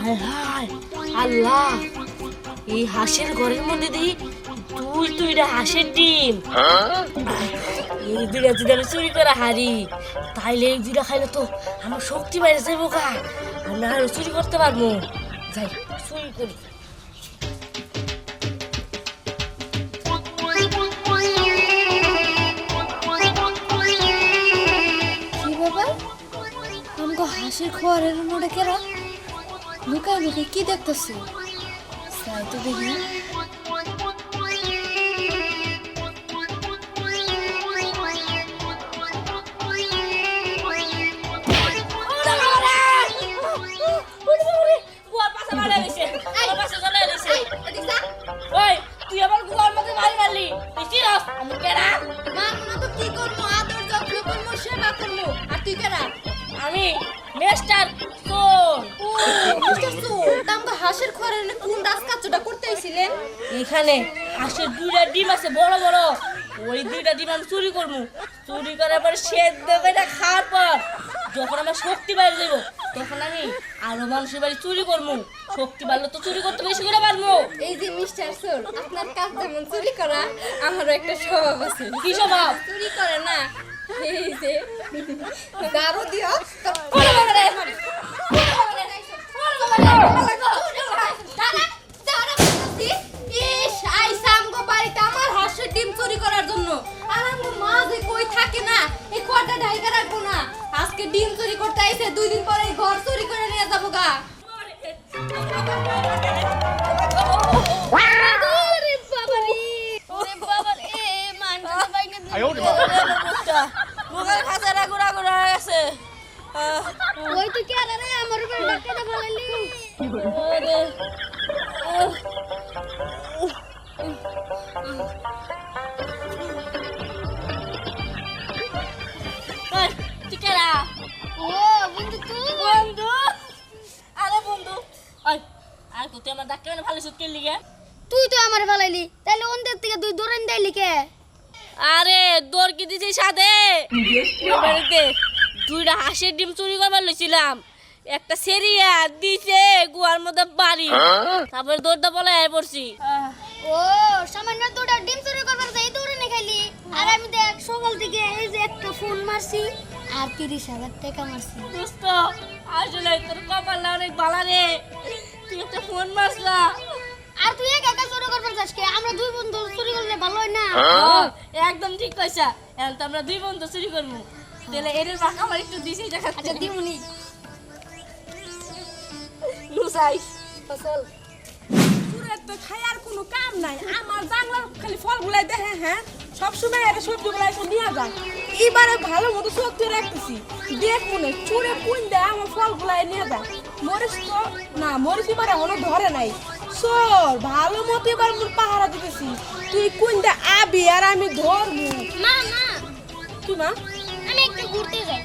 হায় হায়, আল্লাহ, এই হাঁসের ঘরের মধ্যে দিই তুই তুইটা হাঁসের ডিম। এই দুইটা যদি আমি চুরি করে হারি, তাইলে এই দুইটা খাইলে তো আমার শক্তি বাইরে যাইব গা। আমি আরও চুরি করতে পারব। যাই, চুরি করি। হাসির খোয়ারের মোড়ে কেরা লুকায় লুকায় কি দেখতেছে? তাই তো দেখি আমি কেডা হাসির খোয়ারের কোন রাজকার্যটা করতে আইছিলেন? এখানে হাঁসের দুইটা ডিম আছে বড় বড়। ওই দুইটা ডিম আমি চুরি করব। চুরি করার পর সেদ্ধ করে খাওয়ার পর যখন আমার শক্তি বাইরে দেবো তখন আমি আরও মানুষের বাড়ি চুরি করব। শক্তি বাড়লে তো চুরি করতে বেশি করে পারব এই যে মিস্টার সোর আপনার কাজ যেমন চুরি করা আমারও একটা স্বভাব আছে। কি স্বভাব? চুরি করে না। এই যে দারু দিও। তো ওই, ও বন্ধু তুই? বন্ধু? আরে বন্ধু ওই আর তুই আমার ডাক্তার মানে ভালো সুটকে লিগে। তুই তো আমার বলাইলি তাহলে অন্তের থেকে তুই দৌড়ান দেয়লি কে? আরে দৌড় কি দিছি সাথে বাড়িতে দুইটা হাঁসের ডিম চুরি করবার লইছিলাম। একটা সেরিয়া দিছে গুয়ার মধ্যে বাড়ি। তারপরে দৌড়টা বলে পড়ছি। ও সামান্য তোটা ডিম চুরি করবার যাই দৌড়ে নে খাইলি? আর আমি দেখ সকাল থেকে এই যে একটা ফোন মারছি আর তিরিশ হাজার টাকা মারছি। দোস্ত আসলে তোর কপাল অনেক বালা রে। তুই একটা ফোন মারলা আর তুই একা একা চুরি করবার যাস কে? আমরা দুই বন্ধু চুরি করলে ভালো হয় না? হ্যাঁ, একদম ঠিক কইছা। এখন তো আমরা দুই বন্ধু চুরি করব। তাহলে এর বাঁকা আমার একটু দিছি দেখা আচ্ছা দিমুনি। লুসাই ফসল। তো খাইয়ার কোনো কাম নাই। আমার জানলার খালি ফলগুলাই দেখে হ্যাঁ সবসময় এটা সবজিগুলো এসে নিয়ে যায়। এবারে ভালো মতো চোখ রাখতেছি। দেখ মনে চুরে পুন দেয় আমার ফলগুলাই নিয়ে যায়। মরিচ তো না মরিচ এবারে এখনও ধরে নাই। সর ভালো মতো এবার মোর পাহারা দিতেছি। তুই কোন দে আবি আর আমি ধরবো মা মা। কি মা? আমি একটু ঘুরতে যাই।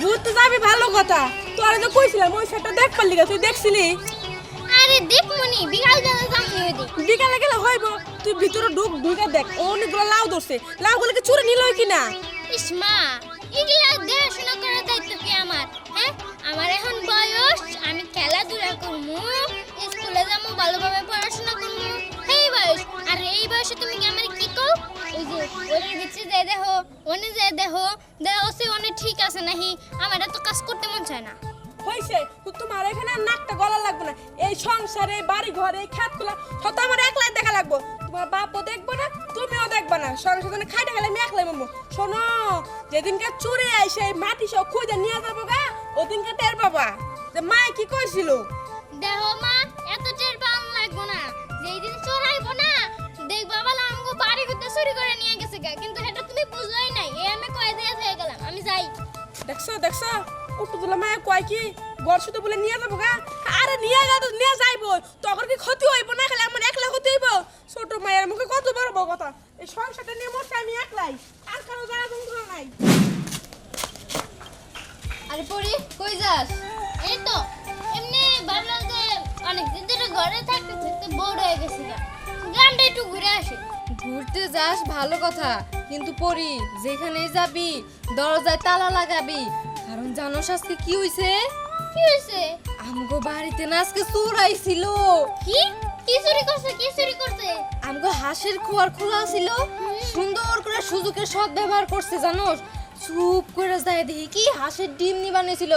ঘুরতে যাবি? ভালো কথা। তোরা তো কইছিলাম ওই সেটা দেখ পারলি তুই দেখছিলি? দীপমণি বিকাল বেলা যামনি ওই বিকালে গেলে হইব। তুই ভিতরে ঢুক ঢুকে দেখ। অনেকগুলো লাউ ধরছে। লাউগুলো কি চুরে নিল কিনা? ইস মা এগুলা দেখাশোনা করার দায়িত্ব কি আমার হ্যাঁ? আমার এখন বয়স আমি খেলাধুলা করব স্কুলে যাব ভালোভাবে পড়াশোনা করব। এই বয়স আর এই বয়সে তুমি কি আমার কি কও? এই যে ওরের ভিতরে যাই দেখো ওনে যাই দেখো দেখো সে অনেক ঠিক আছে নাহি আমার এত কাজ করতে মন চায় না। হয়েছে তো তোমার এখানে নাকটা গলা লাগবে না। এই সংসারে বাড়ি ঘরে খেত খোলা সব তো আমার একলাই দেখা লাগবো। তোমার বাপও দেখব না তুমিও দেখবে না। সঙ্গে সঙ্গে খাইতে গেলে আমি একলাই মামু শোনো যেদিনকে চুরে আইসে মাটি সব খুঁজে নিয়ে যাব গা ওদিনকে টের বাবা যে মায়ে কি কইছিল? দেখো মা এত টের পাওয়া লাগবো না। যেই দিন চোরাইবো না দেখবা বলা আমাকে বাড়ি করতে চুরি করে নিয়ে গেছে গা। কিন্তু এটা তুমি বুঝলাই নাই। এ আমি কয় দিয়ে হয়ে গেলাম আমি যাই। দেখছ দেখছ? উঠু দিলে মায়ে কয় কি গড় শুধু বলে নিয়ে যাব গা? আরে নিয়ে তো নিয়ে যাইবো। তখন কি ক্ষতি হইব না খালি আমার একলা ক্ষতি হইব? ছোট মায়ের মুখে কত বড় বড় কথা। এই সংসারটা নিয়ে মরছে আমি একলাই। আর কারও জানা যন্ত্রণা নাই। আরে পরি কই যাস? এই তো এমনি ভাবলাম যে অনেক দিন ধরে ঘরে থাকতে থাকতে বোর হয়ে গেছি গা একটু ঘুরে আসি। ঘুরতে যাস ভালো কথা। কিন্তু পরি যেখানেই যাবি দরজায় তালা লাগাবি কারণ আজকে কি হইছে? কি হয়েছে আমগো বাড়িতে না আজকে চোর আইছিল। কি? কি চুরি করছে? কি চুরি করছে? আমগো হাঁসের খোয়ার খোলা ছিল। সুন্দর করে ব্যবহার করছে জানোস চুপ করে যায় দেখি কি হাঁসের ডিম নি বানিয়েছিল।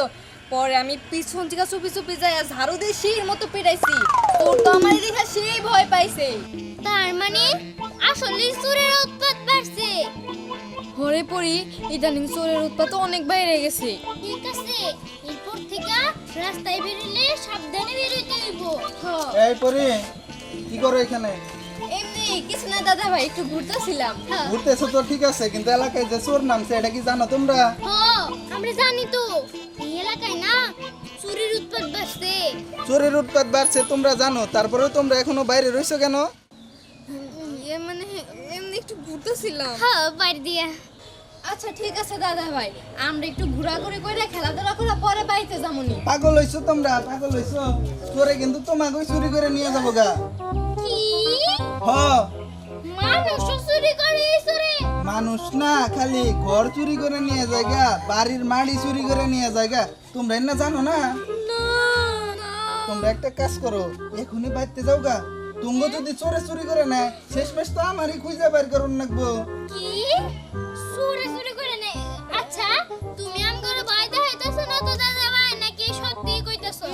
পরে আমি পিছন থেকে চুপি চুপি যাই ঝাড়ু দিয়ে মতো পেটাইছি। তোর তো আমার দেখা সেই ভয় পাইছে। তার মানে আসলে চোরের উৎপাত বাড়ছে। হরে পড়ি ইদানিং চোরের উৎপাত অনেক বাইরে গেছে। ঠিক আছে এরপর থেকে রাস্তায় বেরোলে সাবধানে বেরোতে হইব। এই পরি কি করো এখানে? এমনি কিছু না দাদা ভাই একটু ঘুরতেছিলাম। হ্যাঁ। ঘুরতেছো তো ঠিক আছে কিন্তু এলাকায় যে চোর নামছে এটা কি জানো তোমরা? হ আমরা জানি তো। এই এলাকায় না চুরির উৎপাত বাড়ছে। চোরের উৎপাত বাড়ছে তোমরা জানো তারপরেও তোমরা এখনও বাইরে রইছো কেন? ইয়ে মানে এমনি একটু ঘুরতেছিলাম। হ্যাঁ বাড়ি দিয়া। আচ্ছা ঠিক আছে দাদা ভাই। আমরা একটু ঘোরাঘুরি করে খেলাধুলা করে পরে বাড়িতে যামুনি পাগল হইছো তোমরা পাগল হইছো। চোরে কিন্তু তোমাকে চুরি করে নিয়ে যাব গা। কি? হ। মানুষ চুরি করে চোরে মানুষ না খালি ঘর চুরি করে নিয়ে যায় গা বাড়ির মাড়ি চুরি করে নিয়ে যায় গা। তোমরা না জানো না? তোমরা একটা কাজ করো এখনই বাইতে যাও গা। তুঙ্গ যদি চোরে চুরি করে নেয় শেষ মেশ তো আমারই খুঁজে বের করুন নাকবো কি?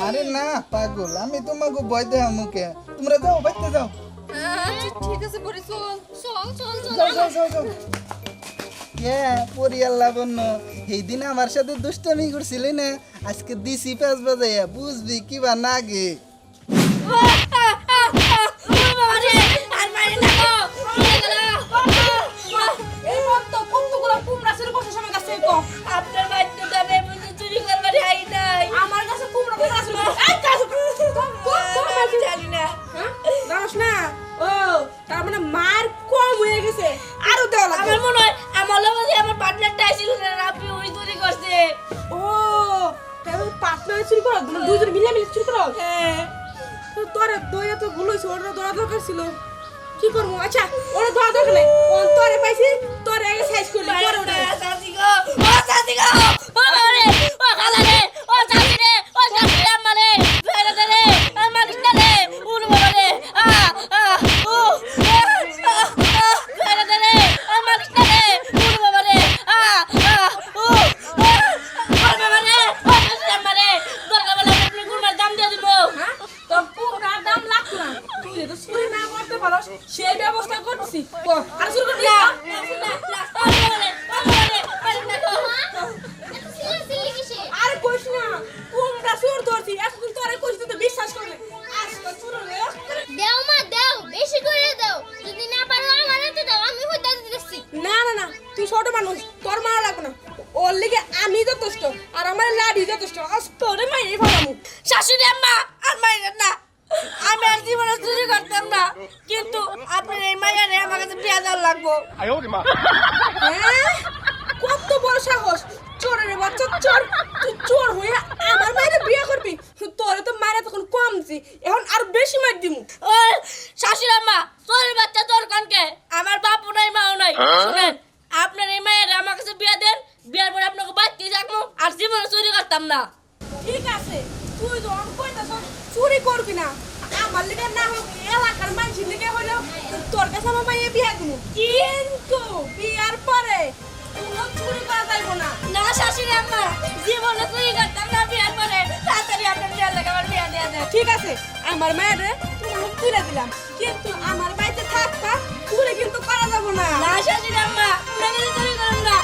আরে না পাগল আমি তোমাকে ভয় দেওয়া মুখে। তোমরা যাও বাইতে যাও। আচ্ছা ঠিক আছে পরে চল চল চল চল। যাও যাও যাও যাও। কে পরিয়াল লাবণ্য এই দিন আমার সাথে দুষ্টামি করছিলি না? আজকে দিছি পাঁচ বাজাইয়া বুঝবি কিবা না পার্টনার চুরি করো মানে দুজন মিলে মিলে চুরি করো হ্যাঁ তোরে দইয়া তো ভুল হয়েছে ওটা দরা দরকার ছিল কি করব আচ্ছা ওরা দরা দরকার নাই তোরে পাইছি তোরে আগে সাইজ করলি পরে ওটা সেই ব্যবস্থা করছি। আর করবি না? আর কইস না ধরছি। এতদিন তোরে তো বিশ্বাস দেও মা দেও বেশি করে দাও। যদি না পারো আমার হাতে দাও আমি না না না তুই ছোট মানুষ তোর লাগবে না। ওর লিগে আমি যথেষ্ট আর আমার লাডি যথেষ্ট। আজ তোরে মাইরে ফেলামু। শাশুড়ি আম্মা আর মাইরেন না আমি আর জীবনে চুরি করতাম না কিন্তু আপনার এই মাইয়ারে আমার কাছে দেওয়ার হ্যাঁ? কত বড় সাহস। চোরের বাচ্চা চোর। তুই চোর হয়ে আমার মায়ের বিয়ে করবি? তোরে তো মায়ের তখন কমছি এখন আর বেশি মার দিমু। শাশুড়ি আম্মা তোর বাচ্চা তোর কনকে আমার বাপু নাই মাও নাই। শুনেন আপনার এই মায়েরে আমার কাছে বিয়া দেন বিয়ার পরে আপনাকে বাচ্চা থাকব আর জীবনে চুরি করতাম না। ঠিক আছে তুই তো কইতাছ চুরি করবি না। আমার লিগে না হোক এলাকার মানুষের লিগে হইল তোর কাছে আমার মাইয়ে বিয়া গুলো কিন্তু বিয়ার পরে কোনো চুরি করা যাইব না না শাশুড়ি আমার জীবনে চুরি করতাম না বিয়ার পরে তাড়াতাড়ি আপনার বিয়ার লাগে আমার বিয়া দেওয়া যায় ঠিক আছে আমার মায়ের তোমার তুলে দিলাম কিন্তু আমার বাড়িতে থাকবা চুরি কিন্তু করা যাব না না শাশুড়ি আম্মা পুরো চুরি করুন না